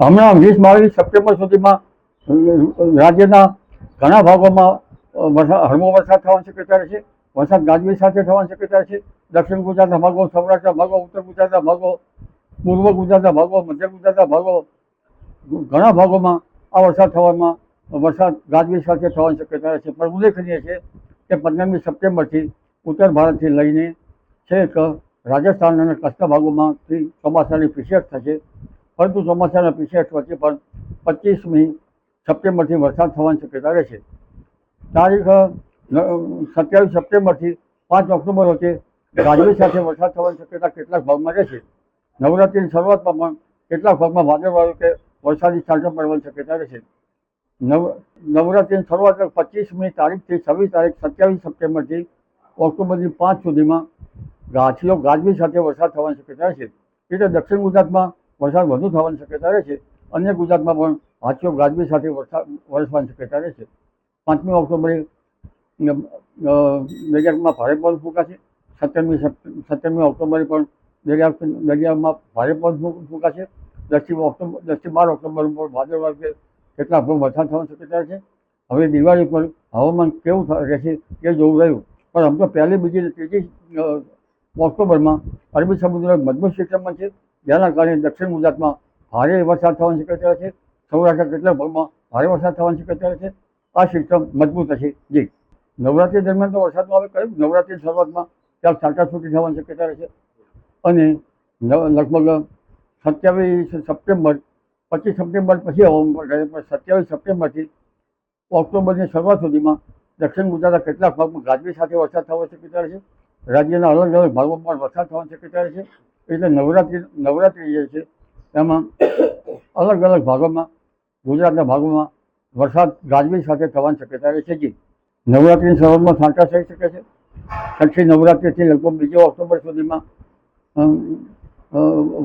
હમણાં વીસ, બાવીસ સપ્ટેમ્બર સુધીમાં રાજ્યના ઘણા ભાગોમાં વરસાદ હળવો વરસાદ થવાની શક્યતા રહેશે વરસાદ ગાજવીજ સાથે થવાની શક્યતા છે. દક્ષિણ ગુજરાતના ભાગો, સૌરાષ્ટ્રના ભાગો, ઉત્તર ગુજરાતના ભાગો, પૂર્વ ગુજરાતના ભાગો, મધ્ય ગુજરાતના ભાગો, ઘણા ભાગોમાં આ વરસાદ થવામાં, વરસાદ ગાજવીજ સાથે થવાની શક્યતા છે. પણ ઉલ્લેખનીય છે કે પંદરમી સપ્ટેમ્બરથી ઉત્તર ભારતથી લઈને છેક રાજસ્થાન અને કચ્છના ભાગોમાંથી ચોમાસાની પીછેટ થશે. પરંતુ ચોમાસાના પીછેટ વચ્ચે પણ પચીસમી સપ્ટેમ્બરથી વરસાદ થવાની શક્યતા રહેશે તારીખ સત્યાવીસ સપ્ટેમ્બરથી પાંચ ઓક્ટોબર વચ્ચે ગાજવી સાથે વરસાદ થવાની શક્યતા કેટલાક ભાગમાં રહેશે નવરાત્રિની શરૂઆતમાં પણ કેટલાક ભાગમાં વાદળવાળું કે વરસાદી છાંટા પડવાની શક્યતા રહેશે નવ, નવરાત્રિની શરૂઆત પચીસમી તારીખથી છવ્વીસ તારીખ સત્યાવીસ સપ્ટેમ્બરથી ઓક્ટોબરની પાંચ સુધીમાં ગાછીઓ ગાજવી સાથે વરસાદ થવાની શક્યતા રહેશે એટલે દક્ષિણ ગુજરાતમાં વરસાદ વધુ થવાની શક્યતા રહે છે. અન્ય ગુજરાતમાં પણ હાથીઓ ગાજવી સાથે વરસાદ વરસવાની શક્યતા રહે છે. પાંચમી ઓક્ટોબરે દરિયામાં ભારે પવન ફૂંકાશે. સત્તરમી સત્તરમી ઓક્ટોબરે પણ દરિયા, દરિયામાં ભારે પવન ફૂંકાશે. દસથી ઓક્ટોબર દસથી બાર ઓક્ટોબર ઉપર વાદળવાળું કે કેટલા ભાગ વરસાદ થવાની શક્યતા છે. હવે દિવાળી પર હવામાન કેવું રહેશે તે જોવું રહ્યું. પણ આમ તો પહેલી બીજી ત્રીજી ઓક્ટોબરમાં અરબી સમુદ્ર મજબૂત સિસ્ટમમાં છે. જેના કારણે દક્ષિણ ગુજરાતમાં ભારે વરસાદ થવાની શક્યતા છે. સૌરાષ્ટ્રના કેટલાક ભાગમાં ભારે વરસાદ થવાની શક્યતા છે. આ સિસ્ટમ મજબૂત હશે. જી. નવરાત્રિ દરમિયાન તો વરસાદમાં હવે કહ્યું નવરાત્રિની શરૂઆતમાં ક્યાંક છાંટાછૂટી થવાની શક્યતા રહેશે. અને લગભગ સત્યાવીસ સપ્ટેમ્બર, પચીસ સપ્ટેમ્બર પછી હવામાન રહે પણ સત્યાવીસ સપ્ટેમ્બરથી ઓક્ટોબરની શરૂઆત સુધીમાં દક્ષિણ ગુજરાતના કેટલાક ભાગમાં ગાજવી સાથે વરસાદ થવાની શક્યતા રહેશે. રાજ્યના અલગ અલગ ભાગોમાં પણ વરસાદ થવાની શક્યતા રહેશે. એટલે નવરાત્રિ નવરાત્રિ જે છે, એમાં અલગ અલગ ભાગોમાં, ગુજરાતના ભાગોમાં વરસાદ ગાજવી સાથે થવાની શક્યતા રહે છે જી. નવરાત્રિની શરૂઆતમાં છાંટા થઈ શકે છે. છઠ્ઠી નવરાત્રિથી લગભગ બીજો ઓક્ટોબર સુધીમાં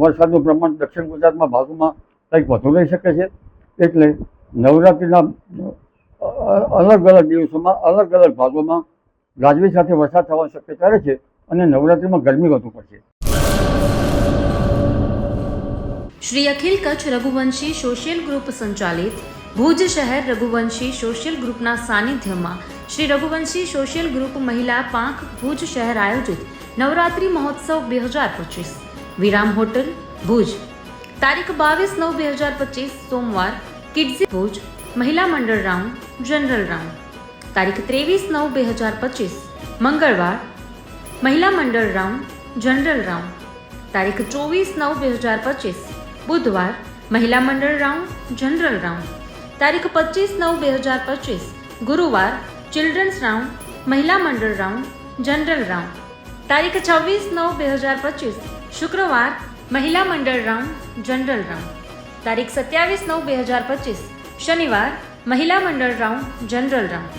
વરસાદનું પ્રમાણ દક્ષિણ ગુજરાતમાં ભાગોમાં કંઈક વધુ રહી શકે છે. એટલે નવરાત્રિના અલગ અલગ દિવસોમાં, અલગ અલગ ભાગોમાં ગાજવી સાથે વરસાદ થવાની શક્યતા રહે છે અને નવરાત્રિમાં ગરમી વધુ પડશે. શ્રી અખિલ કચ્છ રઘુવંશી સોશિયલ ગ્રુપ સંચાલિત ભુજ શહેર રઘુવંશી સોશિયલ ગ્રુપના સાનિધ્યમાં શ્રી રઘુવંશી સોશિયલ ગ્રુપ મહિલા પાંખ ભુજ શહેર આયોજિત નવરાત્રિ મહોત્સવ બે હજાર પચીસ. વિરામ હોટલ, ભુજ. તારીખ બાવીસ નવ બે હજાર પચીસ, સોમવાર, કિડઝી ભુજ, મહિલા મંડળ રાઉન્ડ, જનરલ રાઉન્ડ. તારીખ ત્રેવીસ નવ બે હજાર પચીસ, મંગળવાર, મહિલા મંડળ રાઉન્ડ, જનરલ રાઉન્ડ. તારીખ ચોવીસ નવ બે હજાર પચીસ. બુધવાર, મહિલા મંડળ રાઉન્ડ, જનરલ રાઉન્ડ. તારીખ પચીસ નવ બે હજાર પચીસ. ગુરુવાર ચિલ્ડ્રન્સ રાઉન્ડ, મહિલા મંડળ રાઉન્ડ, જનરલ રાઉન્ડ. તારીખ છવ્વીસ નવ બે હજાર પચીસ. શુક્રવાર, મહિલા મંડળ રાઉન્ડ, જનરલ રાઉન્ડ. તારીખ સત્યાવીસ નવ બે હજાર પચીસ. શનિવાર, મહિલા મંડળ રાઉન્ડ, જનરલ રાઉન્ડ.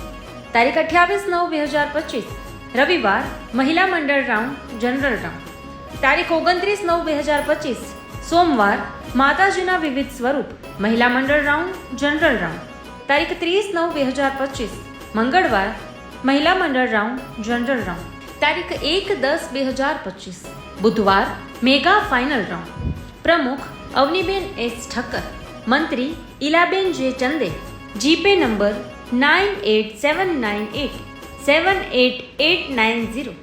તારીખ અઠ્યાવીસ નવ બે હજાર પચીસ. રવિવાર, મહિલા મંડળ રાઉન્ડ, જનરલ રાઉન્ડ. તારીખ ઓગણત્રીસ નવ બે હજાર પચીસ, સોમવાર, માતાજીના વિવિધ સ્વરૂપ, મહિલા મંડળ રાઉન્ડ, જનરલ રાઉન્ડ. તારીખ ત્રીસ નવ બે હજાર પચીસ, મંગળવાર, મહિલા મંડળ રાઉન્ડ, જનરલ રાઉન્ડ. તારીખ એક દસ બે હજાર પચીસ, બુધવાર, મેગા ફાઇનલ રાઉન્ડ. પ્રમુખ અવનીબેન એસ ઠક્કર. મંત્રી ઇલાબેન જે ચંદે. GPay number nine eight seven nine eight, seven eight eight nine zero.